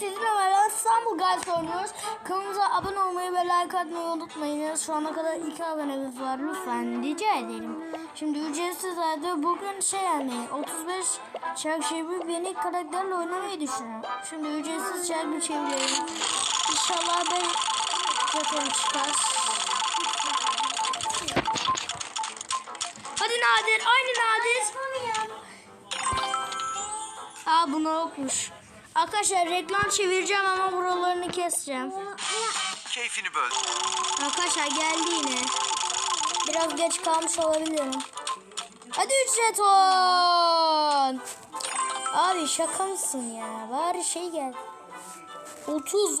Sizinle beraber İstanbul Guys oynuyoruz. Kanalımıza abone olmayı ve like atmayı unutmayınız. Şu ana kadar iki abonemiz var. Lütfen rica ederim. Şimdi ücretsiz halde bugün şey yani 35 şarkı çeviri yeni karakterle oynamayı düşünüyorum. Şimdi ücretsiz şarkı çeviriyorum. İnşallah ben zaten çıkar. Hadi Nadir, aynı Nadir. Aa bunu okmuş. Arkadaşlar reklam çevireceğim ama buralarını keseceğim. Keyfini böldüm. Arkadaşlar geldi yine. Biraz geç kalmış olabilirim. Hadi 3 jeton. Abi şaka mısın ya? Bari şey gel. 30. 30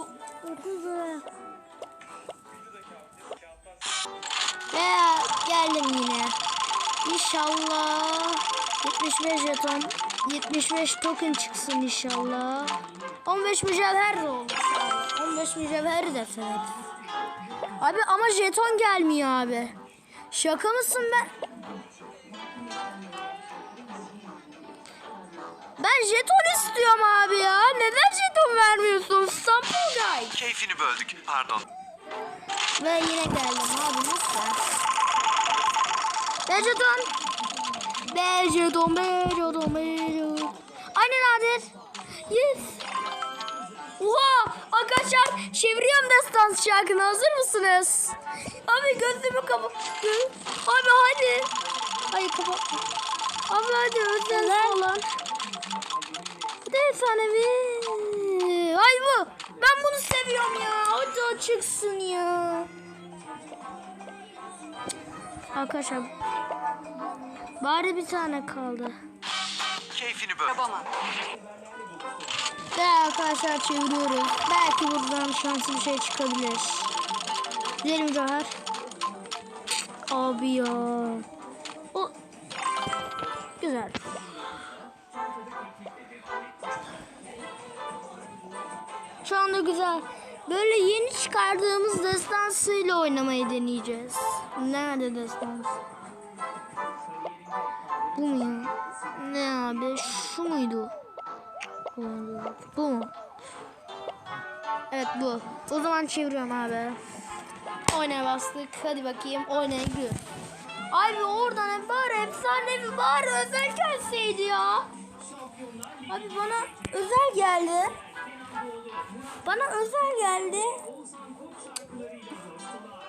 Veya geldim yine. İnşallah 75 jeton 75 token çıksın inşallah. 15 mücevher de olur. 15 mücevher de evet. Abi ama jeton gelmiyor abi. Şaka mısın ben? Ben jeton istiyorum abi ya. Neden jeton vermiyorsun? Sample guy. Keyfini böldük. Pardon. Ve yine geldim abi lütfen. Be jeton. Be jeton, be jeton, be jeton. Aynen Nadir. Yes. Oha arkadaşlar çeviriyorum destans şarkını hazır mısınız? Abi gözümü kapat. Abi hadi. Hayır kapat. Abi hadi özel. Bu da efsanevi. Ay bu. Ben bunu seviyorum ya. Hadi çıksın ya. Arkadaşlar. Bari bir tane kaldı. Keyfini böldüm. Ve arkadaşlar çeviriyoruz. Belki buradan şanslı bir şey çıkabilir. Güzel mücevher. Abi ya. O. Güzel. Şu anda güzel. Böyle yeni çıkardığımız destansıyla oynamayı deneyeceğiz. Nerede destans? Bu mu ya? Ne abi? Şu muydu? Bu mu? Evet bu. O zaman çeviriyorum abi. Oynaya bastık. Hadi bakayım. Oynaya gir. Abi oradan hep bari efsanevi bari özel gelseydi ya. Abi bana özel geldi. Bana özel geldi.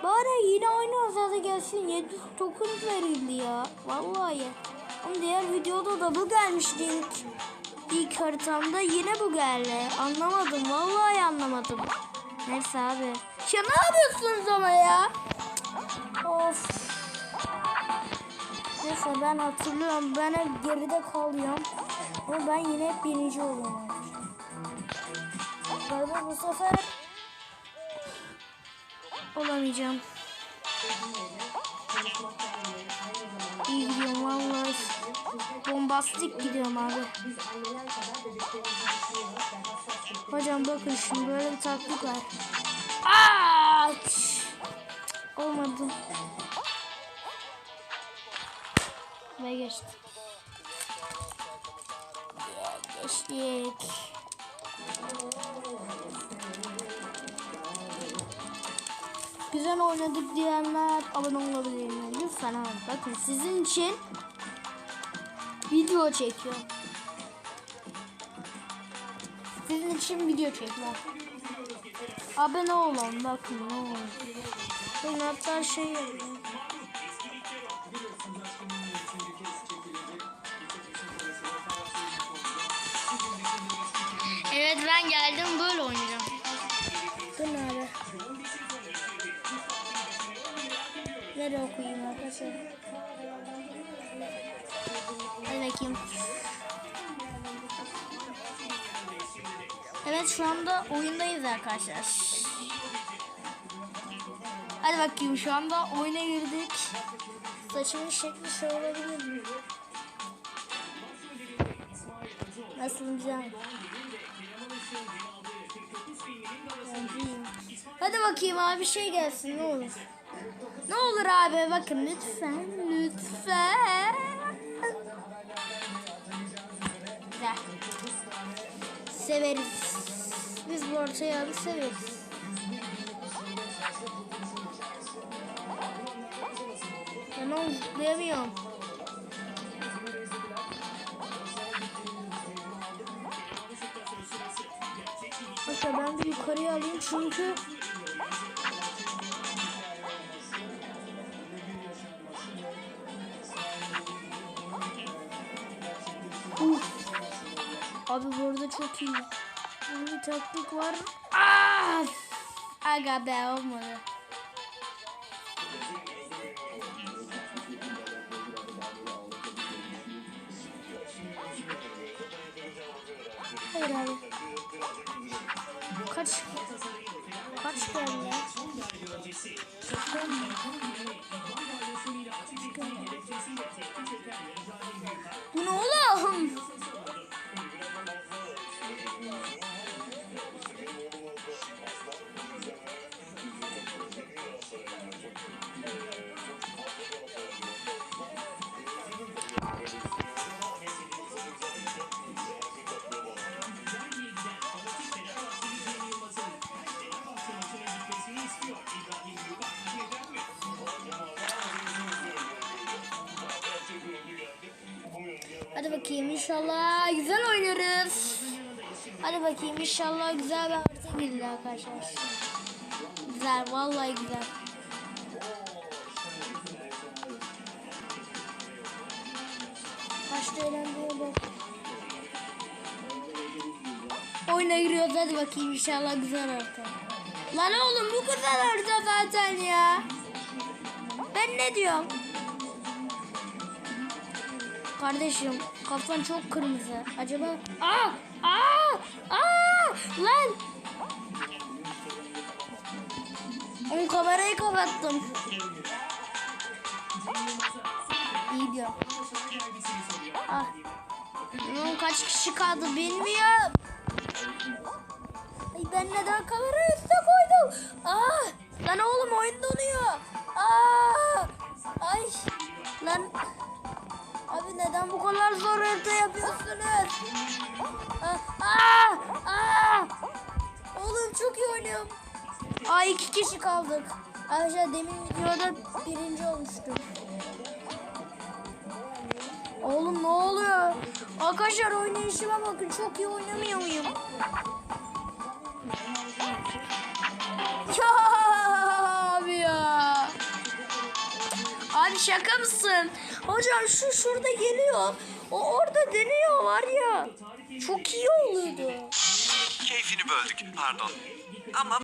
Bari yine aynı özelde gelsin. 700 token verildi ya. Vallahi. Ama diğer videoda da bu gelmişti ilk. Haritamda yine bu geldi. Anlamadım. Vallahi anlamadım. Neyse abi. Ya ne yapıyorsunuz ama ya? Of. Neyse ben hatırlıyorum. Ben hep geride kalıyorum. Ama ben yine hep birinci oluyorum. Galiba bu sefer olamayacağım. İyi gidiyorum vallahi. Bombastik gidiyorum abi. Hocam bakın şimdi böyle bir taktik var. Aç! Olmadı. Ve geçti. Geçtik. Güzel oynadık diyenler abone olabilir? Lütfen abi. Bakın sizin için video çekiyor. Sizin için video çekiyor. Abone olun bakın ne olur. Ben hatta şey yapayım. Evet ben geldim böyle oynayacağım. Dur nerede? Nereye okuyayım arkadaşlar? Hadi bakayım. Evet şu anda oyundayız arkadaşlar. Hadi bakayım şu anda oyuna girdik. Saçımın şekli şey? Nasıl güzel. Hadi bakayım abi şey gelsin ne olur. Ne olur abi bakın lütfen lütfen. Güzel. Severiz. ortaya bir severiz. Hemen zıplayamıyorum. Hatta ben bir yukarıya alayım çünkü Uf. Abi bu arada çok iyi. Bir taktik var. Aa! Aga be olmadı. Hayır abi. Kaç kaç geldi? Bu ne oğlum? Hadi bakayım inşallah güzel oynarız. Hadi bakayım inşallah güzel bir harita gelir arkadaşlar. Güzel vallahi güzel. Kaçta eğlendiğe bak. Oyuna giriyoruz hadi bakayım inşallah güzel harita. Lan oğlum bu kadar harita zaten ya. Ben ne diyorum? Kardeşim kafan çok kırmızı. Acaba... Aa! Aa! Aa! Lan! Onun kamerayı kapattım. İyi diyor. Ah. Onun kaç kişi kaldı bilmiyorum. Ay ben neden kamerayı üste koydum? Ah! Lan oğlum oyun donuyor. Aa! Ay! Lan neden bu kadar zor harita yapıyorsunuz? Aa, aa, aa! Oğlum çok iyi oynuyorum. Aa iki kişi kaldık. Arkadaşlar demin videoda birinci olmuştum. Oğlum ne oluyor? Arkadaşlar oynayışıma bakın çok iyi oynamıyor muyum? Şaka mısın? Hocam şu şurada geliyor. O orada deniyor var ya. Çok iyi oluyordu. Keyfini böldük. Pardon. Ama